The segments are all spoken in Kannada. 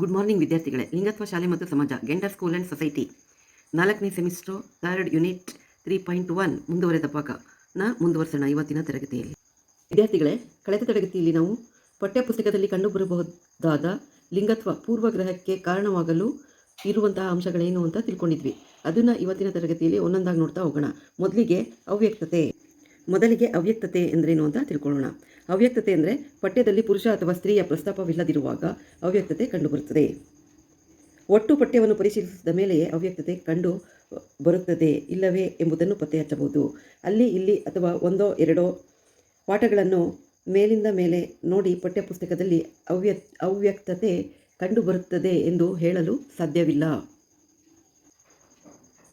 ಗುಡ್ ಮಾರ್ನಿಂಗ್ ವಿದ್ಯಾರ್ಥಿಗಳೇ. ಲಿಂಗತ್ವ ಶಾಲೆ ಮತ್ತು ಸಮಾಜ ಗೆಂಡರ್ ಸ್ಕೂಲ್ ಆ್ಯಂಡ್ ಸೊಸೈಟಿ ನಾಲ್ಕನೇ semester third unit three point one ಮುಂದುವರೆದ ಭಾಗನ ಮುಂದುವರಿಸೋಣ ಇವತ್ತಿನ ತರಗತಿಯಲ್ಲಿ. ವಿದ್ಯಾರ್ಥಿಗಳೇ, ಕಳೆದ ತರಗತಿಯಲ್ಲಿ ನಾವು ಪಠ್ಯಪುಸ್ತಕದಲ್ಲಿ ಕಂಡುಬರಬಹುದಾದ ಲಿಂಗತ್ವ ಪೂರ್ವಗ್ರಹಕ್ಕೆ ಕಾರಣವಾಗಲು ಇರುವಂತಹ ಅಂಶಗಳೇನು ಅಂತ ತಿಳ್ಕೊಂಡಿದ್ವಿ. ಅದನ್ನು ಇವತ್ತಿನ ತರಗತಿಯಲ್ಲಿ ಒಂದೊಂದಾಗಿ ನೋಡ್ತಾ ಹೋಗೋಣ. ಮೊದಲಿಗೆ ಅವ್ಯಕ್ತತೆ. ಮೊದಲಿಗೆ ಅವ್ಯಕ್ತತೆ ಎಂದರೇನು ಅಂತ ತಿಳ್ಕೊಳ್ಳೋಣ. ಅವ್ಯಕ್ತತೆ ಅಂದರೆ ಪಠ್ಯದಲ್ಲಿ ಪುರುಷ ಅಥವಾ ಸ್ತ್ರೀಯ ಪ್ರಸ್ತಾಪವಿಲ್ಲದಿರುವಾಗ ಅವ್ಯಕ್ತತೆ ಕಂಡುಬರುತ್ತದೆ. ಒಟ್ಟು ಪಠ್ಯವನ್ನು ಪರಿಶೀಲಿಸಿದ ಮೇಲೆಯೇ ಅವ್ಯಕ್ತತೆ ಕಂಡು ಬರುತ್ತದೆ ಇಲ್ಲವೇ ಎಂಬುದನ್ನು ಪತ್ತೆ ಹಚ್ಚಬಹುದು ಅಲ್ಲಿ, ಇಲ್ಲಿ ಅಥವಾ ಒಂದೋ ಎರಡೋ ಪಾಠಗಳನ್ನು ಮೇಲಿಂದ ಮೇಲೆ ನೋಡಿ ಪಠ್ಯಪುಸ್ತಕದಲ್ಲಿ ಅವ್ಯ, ಅವ್ಯಕ್ತತೆ ಕಂಡುಬರುತ್ತದೆ ಎಂದು ಹೇಳಲು ಸಾಧ್ಯವಿಲ್ಲ.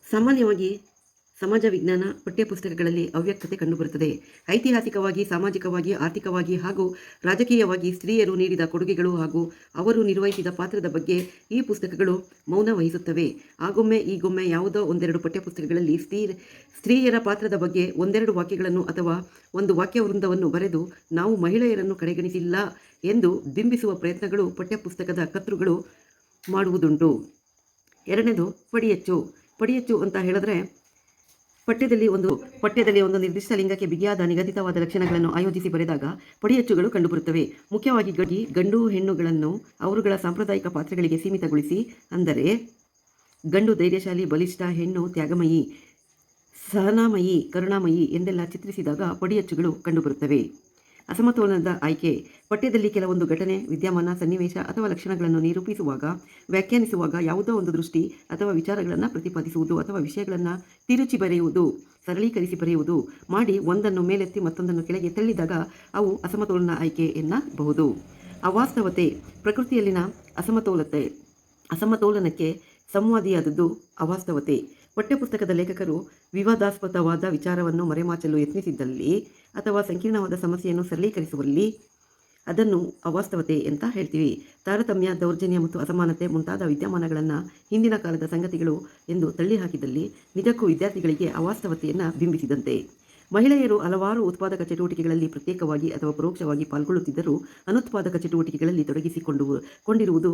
ಸಾಮಾನ್ಯವಾಗಿ ಸಮಾಜ ವಿಜ್ಞಾನ ಪಠ್ಯಪುಸ್ತಕಗಳಲ್ಲಿ ಅವ್ಯಕ್ತತೆ ಕಂಡುಬರುತ್ತದೆ. ಐತಿಹಾಸಿಕವಾಗಿ, ಸಾಮಾಜಿಕವಾಗಿ, ಆರ್ಥಿಕವಾಗಿ ಹಾಗೂ ರಾಜಕೀಯವಾಗಿ ಸ್ತ್ರೀಯರು ನೀಡಿದ ಕೊಡುಗೆಗಳು ಹಾಗೂ ಅವರು ನಿರ್ವಹಿಸಿದ ಪಾತ್ರದ ಬಗ್ಗೆ ಈ ಪುಸ್ತಕಗಳು ಮೌನ ವಹಿಸುತ್ತವೆ. ಆಗೊಮ್ಮೆ, ಈಗೊಮ್ಮೆ ಯಾವುದೋ ಒಂದೆರಡು ಪಠ್ಯಪುಸ್ತಕಗಳಲ್ಲಿ ಸ್ತ್ರೀ, ಸ್ತ್ರೀಯರ ಪಾತ್ರದ ಬಗ್ಗೆ ಒಂದೆರಡು ವಾಕ್ಯಗಳನ್ನು ಅಥವಾ ಒಂದು ವಾಕ್ಯ ವೃಂದವನ್ನು ಬರೆದು ನಾವು ಮಹಿಳೆಯರನ್ನು ಕಡೆಗಣಿಸಿಲ್ಲ ಎಂದು ಬಿಂಬಿಸುವ ಪ್ರಯತ್ನಗಳು ಪಠ್ಯಪುಸ್ತಕದ ಕರ್ತೃಗಳು ಮಾಡುವುದುಂಟು. ಎರಡನೇದು, ಪಡಿಯಚ್ಚು. ಪಡಿಯಚ್ಚು ಅಂತ ಹೇಳಿದ್ರೆ ಪಠ್ಯದಲ್ಲಿ ಒಂದು ಪಠ್ಯದಲ್ಲಿ ಒಂದು ನಿರ್ದಿಷ್ಟ ಲಿಂಗಕ್ಕೆ ಬಿಗಿಯಾದ ನಿಗದಿತವಾದ ಲಕ್ಷಣಗಳನ್ನು ಆಯೋಜಿಸಿ ಬರೆದಾಗ ಪಡಿಯಚ್ಚುಗಳು ಕಂಡುಬರುತ್ತವೆ. ಮುಖ್ಯವಾಗಿ ಗಡಿ ಗಂಡು ಹೆಣ್ಣುಗಳನ್ನು ಅವರುಗಳ ಸಾಂಪ್ರದಾಯಿಕ ಪಾತ್ರಗಳಿಗೆ ಸೀಮಿತಗೊಳಿಸಿ, ಅಂದರೆ ಗಂಡು ಧೈರ್ಯಶಾಲಿ, ಬಲಿಷ್ಠ, ಹೆಣ್ಣು ತ್ಯಾಗಮಯಿ, ಸಹನಾಮಯಿ, ಕರುಣಾಮಯಿ ಎಂದೆಲ್ಲ ಚಿತ್ರಿಸಿದಾಗ ಪಡಿಯಚ್ಚುಗಳು ಕಂಡುಬರುತ್ತವೆ. ಅಸಮತೋಲನದ ಆಯ್ಕೆ. ಪಠ್ಯದಲ್ಲಿ ಕೆಲವೊಂದು ಘಟನೆ, ವಿದ್ಯಮಾನ, ಸನ್ನಿವೇಶ ಅಥವಾ ಲಕ್ಷಣಗಳನ್ನು ನಿರೂಪಿಸುವಾಗ, ವ್ಯಾಖ್ಯಾನಿಸುವಾಗ ಯಾವುದೋ ಒಂದು ದೃಷ್ಟಿ ಅಥವಾ ವಿಚಾರಗಳನ್ನು ಪ್ರತಿಪಾದಿಸುವುದು ಅಥವಾ ವಿಷಯಗಳನ್ನು ತಿರುಚಿ ಬರೆಯುವುದು, ಸರಳೀಕರಿಸಿ ಬರೆಯುವುದು, ಮಾಡಿ ಒಂದನ್ನು ಮೇಲೆತ್ತಿ ಮತ್ತೊಂದನ್ನು ಕೆಳಗೆ ತಳ್ಳಿದಾಗ ಅವು ಅಸಮತೋಲನ ಆಯ್ಕೆ ಎನ್ನಬಹುದು. ಅವಾಸ್ತವತೆ, ಪ್ರಕೃತಿಯಲ್ಲಿನ ಅಸಮತೋಲತೆ, ಅಸಮತೋಲನಕ್ಕೆ ಸಂವಾದಿಯಾದದ್ದು ಅವಾಸ್ತವತೆ. ಪಠ್ಯಪುಸ್ತಕದ ಲೇಖಕರು ವಿವಾದಾಸ್ಪದವಾದ ವಿಚಾರವನ್ನು ಮರೆಮಾಚಲು ಯತ್ನಿಸಿದ್ದಲ್ಲಿ ಅಥವಾ ಸಂಕೀರ್ಣವಾದ ಸಮಸ್ಯೆಯನ್ನು ಸರಳೀಕರಿಸುವಲ್ಲಿ ಅದನ್ನು ಅವಾಸ್ತವತೆ ಅಂತ ಹೇಳ್ತೀವಿ. ತಾರತಮ್ಯ, ದೌರ್ಜನ್ಯ ಮತ್ತು ಅಸಮಾನತೆ ಮುಂತಾದ ವಿದ್ಯಮಾನಗಳನ್ನು ಹಿಂದಿನ ಕಾಲದ ಸಂಗತಿಗಳು ಎಂದು ತಳ್ಳಿಹಾಕಿದಲ್ಲಿ ನಿಜಕ್ಕೂ ವಿದ್ಯಾರ್ಥಿಗಳಿಗೆ ಅವಾಸ್ತವತೆಯನ್ನು ಬಿಂಬಿಸಿದಂತೆ. ಮಹಿಳೆಯರು ಹಲವಾರು ಉತ್ಪಾದಕ ಚಟುವಟಿಕೆಗಳಲ್ಲಿ ಪ್ರತ್ಯೇಕವಾಗಿ ಅಥವಾ ಪರೋಕ್ಷವಾಗಿ ಪಾಲ್ಗೊಳ್ಳುತ್ತಿದ್ದರೂ ಅನುತ್ಪಾದಕ ಚಟುವಟಿಕೆಗಳಲ್ಲಿ ತೊಡಗಿಸಿಕೊಂಡು ಕೊಂಡಿರುವುದು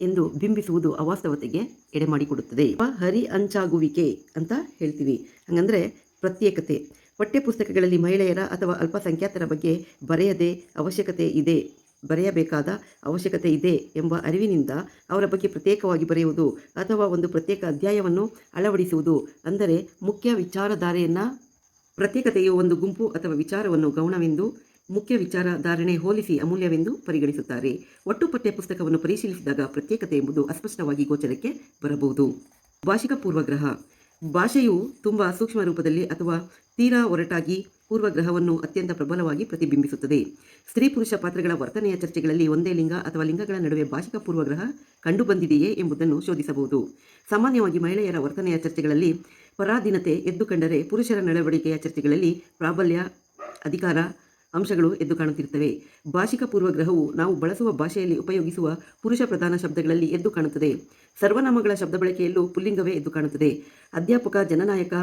ಎಂದು ಬಿಂಬಿಸುವುದು ಅವಾಸ್ತವತೆಗೆ ಎಡೆಮಾಡಿಕೊಡುತ್ತದೆ. ಹರಿ ಅಂಚಾಗುವಿಕೆ ಅಂತ ಹೇಳ್ತೀವಿ. ಹಂಗಂದ್ರೆ ಪ್ರತ್ಯೇಕತೆ. ಪಠ್ಯಪುಸ್ತಕಗಳಲ್ಲಿ ಮಹಿಳೆಯರ ಅಥವಾ ಅಲ್ಪಸಂಖ್ಯಾತರ ಬಗ್ಗೆ ಬರೆಯದೆ ಅವಶ್ಯಕತೆ ಇದೆ. ಬರೆಯಬೇಕಾದ ಅವಶ್ಯಕತೆ ಇದೆ ಎಂಬ ಅರಿವಿನಿಂದ ಅವರ ಬಗ್ಗೆ ಪ್ರತ್ಯೇಕವಾಗಿ ಬರೆಯುವುದು ಅಥವಾ ಒಂದು ಪ್ರತ್ಯೇಕ ಅಧ್ಯಾಯವನ್ನು ಅಳವಡಿಸುವುದು. ಅಂದರೆ ಮುಖ್ಯ ವಿಚಾರಧಾರೆಯನ್ನು ಪ್ರತ್ಯೇಕತೆಯು ಒಂದು ಗುಂಪು ಅಥವಾ ವಿಚಾರವನ್ನು ಗೌಣವೆಂದು ಮುಖ್ಯ ವಿಚಾರ ಧಾರಣೆ ಹೋಲಿಸಿ ಅಮೂಲ್ಯವೆಂದು ಪರಿಗಣಿಸುತ್ತಾರೆ. ಒಟ್ಟು ಪಠ್ಯಪುಸ್ತಕವನ್ನು ಪರಿಶೀಲಿಸಿದಾಗ ಪ್ರತ್ಯೇಕತೆ ಎಂಬುದು ಅಸ್ಪಷ್ಟವಾಗಿ ಗೋಚರಕ್ಕೆ ಬರಬಹುದು. ಭಾಷಿಕ ಪೂರ್ವಗ್ರಹ ಭಾಷೆಯು ತುಂಬ ಸೂಕ್ಷ್ಮ ರೂಪದಲ್ಲಿ ಅಥವಾ ತೀರಾ ಒರಟಾಗಿ ಪೂರ್ವಗ್ರಹವನ್ನು ಅತ್ಯಂತ ಪ್ರಬಲವಾಗಿ ಪ್ರತಿಬಿಂಬಿಸುತ್ತದೆ. ಸ್ತ್ರೀ ಪುರುಷ ಪಾತ್ರಗಳ ವರ್ತನೆಯ ಚರ್ಚೆಗಳಲ್ಲಿ ಒಂದೇ ಲಿಂಗ ಅಥವಾ ಲಿಂಗಗಳ ನಡುವೆ ಭಾಷಿಕ ಪೂರ್ವಗ್ರಹ ಕಂಡುಬಂದಿದೆಯೇ ಎಂಬುದನ್ನು ಶೋಧಿಸಬಹುದು. ಸಾಮಾನ್ಯವಾಗಿ ಮಹಿಳೆಯರ ವರ್ತನೆಯ ಚರ್ಚೆಗಳಲ್ಲಿ ಪರಾಧೀನತೆ ಎದ್ದು ಕಂಡರೆ ಪುರುಷರ ನಡವಳಿಕೆಯ ಚರ್ಚೆಗಳಲ್ಲಿ ಪ್ರಾಬಲ್ಯ, ಅಧಿಕಾರ ಅಂಶಗಳು ಎದ್ದು ಕಾಣುತ್ತಿರುತ್ತವೆ. ಭಾಷಿಕ ಪೂರ್ವಗ್ರಹವು ನಾವು ಬಳಸುವ ಭಾಷೆಯಲ್ಲಿ ಉಪಯೋಗಿಸುವ ಪುರುಷ ಪ್ರಧಾನ ಶಬ್ದಗಳಲ್ಲಿ ಎದ್ದು ಕಾಣುತ್ತದೆ. ಸರ್ವನಾಮಗಳ ಶಬ್ದ ಬಳಕೆಯಲ್ಲೂ ಪುಲ್ಲಿಂಗವೇ ಎದ್ದು ಕಾಣುತ್ತದೆ. ಅಧ್ಯಾಪಕ, ಜನನಾಯಕ,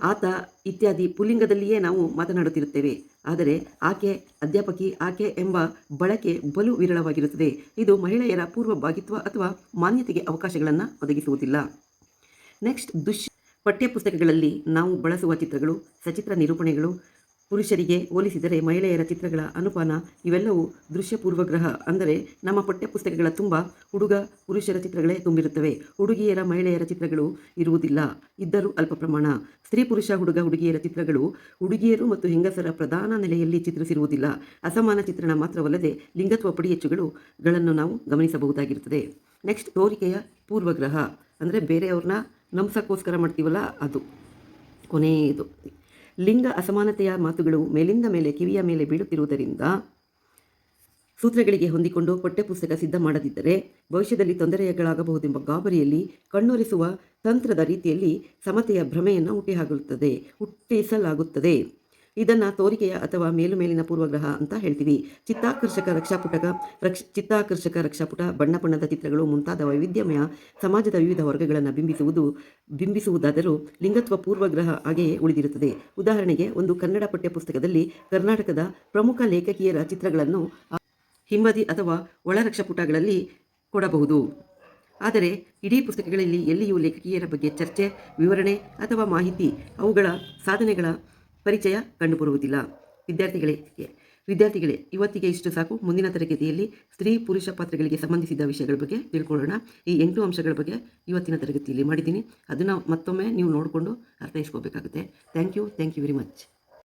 ಆತ ಇತ್ಯಾದಿ ಪುಲ್ಲಿಂಗದಲ್ಲಿಯೇ ನಾವು ಮಾತನಾಡುತ್ತಿರುತ್ತೇವೆ. ಆದರೆ ಆಕೆ ಅಧ್ಯಾಪಕಿ, ಆಕೆ ಎಂಬ ಬಳಕೆ ಬಲು ವಿರಳವಾಗಿರುತ್ತದೆ. ಇದು ಮಹಿಳೆಯರ ಪೂರ್ವ ಭಾಗಿತ್ವ ಅಥವಾ ಮಾನ್ಯತೆಗೆ ಅವಕಾಶಗಳನ್ನು ಒದಗಿಸುವುದಿಲ್ಲ. ನೆಕ್ಸ್ಟ್ ದುಶ್ ಪಠ್ಯಪುಸ್ತಕಗಳಲ್ಲಿ ನಾವು ಬಳಸುವ ಚಿತ್ರಗಳು, ಸಚಿತ್ರ ನಿರೂಪಣೆಗಳು ಪುರುಷರಿಗೆ ಹೋಲಿಸಿದರೆ ಮಹಿಳೆಯರ ಚಿತ್ರಗಳ ಅನುಪಾನ ಇವೆಲ್ಲವೂ ದೃಶ್ಯ ಪೂರ್ವಗ್ರಹ ಅಂದರೆ ನಮ್ಮ ಪಠ್ಯಪುಸ್ತಕಗಳ ತುಂಬ ಹುಡುಗ ಪುರುಷರ ಚಿತ್ರಗಳೇ ತುಂಬಿರುತ್ತವೆ. ಹುಡುಗಿಯರ ಮಹಿಳೆಯರ ಚಿತ್ರಗಳು ಇರುವುದಿಲ್ಲ. ಇದ್ದರೂ ಅಲ್ಪ ಪ್ರಮಾಣ. ಸ್ತ್ರೀ ಪುರುಷ ಹುಡುಗ ಹುಡುಗಿಯರ ಚಿತ್ರಗಳು ಹುಡುಗಿಯರು ಮತ್ತು ಹೆಂಗಸರ ಪ್ರಧಾನ ನೆಲೆಯಲ್ಲಿ ಚಿತ್ರಿಸಿರುವುದಿಲ್ಲ. ಅಸಮಾನ ಚಿತ್ರಣ ಮಾತ್ರವಲ್ಲದೆ ಲಿಂಗತ್ವ ಪಡಿಯಚ್ಚುಗಳುಗಳನ್ನು ನಾವು ಗಮನಿಸಬಹುದಾಗಿರುತ್ತದೆ. ನೆಕ್ಸ್ಟ್ ತೋರಿಕೆಯ ಪೂರ್ವಗ್ರಹ. ಅಂದರೆ ಬೇರೆಯವ್ರನ್ನ ನಂಬಿಸೋಕ್ಕೋಸ್ಕರ ಮಾಡ್ತೀವಲ್ಲ ಅದು ಕೊನೆಯದು. ಲಿಂಗ ಅಸಮಾನತೆಯ ಮಾತುಗಳು ಮೇಲಿಂದ ಮೇಲೆ ಕಿವಿಯ ಮೇಲೆ ಬೀಳುತ್ತಿರುವುದರಿಂದ ಸೂತ್ರಗಳಿಗೆ ಹೊಂದಿಕೊಂಡು ಪಠ್ಯಪುಸ್ತಕ ಸಿದ್ಧ ಮಾಡದಿದ್ದರೆ ಭವಿಷ್ಯದಲ್ಲಿ ತೊಂದರೆಗಳಾಗಬಹುದೆಂಬ ಗಾಬರಿಯಲ್ಲಿ ಕಣ್ಣೊರೆಸುವ ತಂತ್ರದ ರೀತಿಯಲ್ಲಿ ಸಮತೆಯ ಭ್ರಮೆಯನ್ನು ಹುಟ್ಟಿಹಾಕುತ್ತದೆ, ಹುಟ್ಟಿಸಲಾಗುತ್ತದೆ. ಇದನ್ನು ತೋರಿಕೆಯ ಅಥವಾ ಮೇಲುಮೇಲಿನ ಪೂರ್ವಗ್ರಹ ಅಂತ ಹೇಳ್ತೀವಿ. ಚಿತ್ತಾಕರ್ಷಕ ರಕ್ಷಾಪುಟಕ, ರಕ್ಷ, ಚಿತ್ತಾಕರ್ಷಕ ರಕ್ಷಾಪುಟ, ಬಣ್ಣ ಬಣ್ಣದ ಚಿತ್ರಗಳು, ಮುಂತಾದ ವೈವಿಧ್ಯಮಯ ಸಮಾಜದ ವಿವಿಧ ವರ್ಗಗಳನ್ನು ಬಿಂಬಿಸುವುದು, ಬಿಂಬಿಸುವುದಾದರೂ ಲಿಂಗತ್ವ ಪೂರ್ವಗ್ರಹ ಹಾಗೆಯೇ ಉಳಿದಿರುತ್ತದೆ. ಉದಾಹರಣೆಗೆ, ಒಂದು ಕನ್ನಡ ಪಠ್ಯಪುಸ್ತಕದಲ್ಲಿ ಕರ್ನಾಟಕದ ಪ್ರಮುಖ ಲೇಖಕಿಯರ ಚಿತ್ರಗಳನ್ನು ಹಿಂಬದಿ ಅಥವಾ ಒಳರಕ್ಷಾಪುಟಗಳಲ್ಲಿ ಕೊಡಬಹುದು. ಆದರೆ, ಇಡೀ ಪುಸ್ತಕಗಳಲ್ಲಿ ಎಲ್ಲಿಯೂ ಲೇಖಕಿಯರ ಬಗ್ಗೆ ಚರ್ಚೆ, ವಿವರಣೆ ಅಥವಾ ಮಾಹಿತಿ, ಅವುಗಳ ಸಾಧನೆಗಳ ಪರಿಚಯ ಕಂಡುಬರುವುದಿಲ್ಲ. ವಿದ್ಯಾರ್ಥಿಗಳೇ ವಿದ್ಯಾರ್ಥಿಗಳೇ, ಇವತ್ತಿಗೆ ಇಷ್ಟು ಸಾಕು. ಮುಂದಿನ ತರಗತಿಯಲ್ಲಿ ಸ್ತ್ರೀ ಪುರುಷ ಪಾತ್ರಗಳಿಗೆ ಸಂಬಂಧಿಸಿದ ವಿಷಯಗಳ ಬಗ್ಗೆ ತಿಳ್ಕೊಳ್ಳೋಣ. ಈ ಎಂಟು ಅಂಶಗಳ ಬಗ್ಗೆ ಇವತ್ತಿನ ತರಗತಿಯಲ್ಲಿ ಮಾಡಿದ್ದೀನಿ. ಅದನ್ನು ಮತ್ತೊಮ್ಮೆ ನೀವು ನೋಡಿಕೊಂಡು ಅರ್ಥೈಸ್ಕೋಬೇಕಾಗುತ್ತೆ. Thank you thank you very much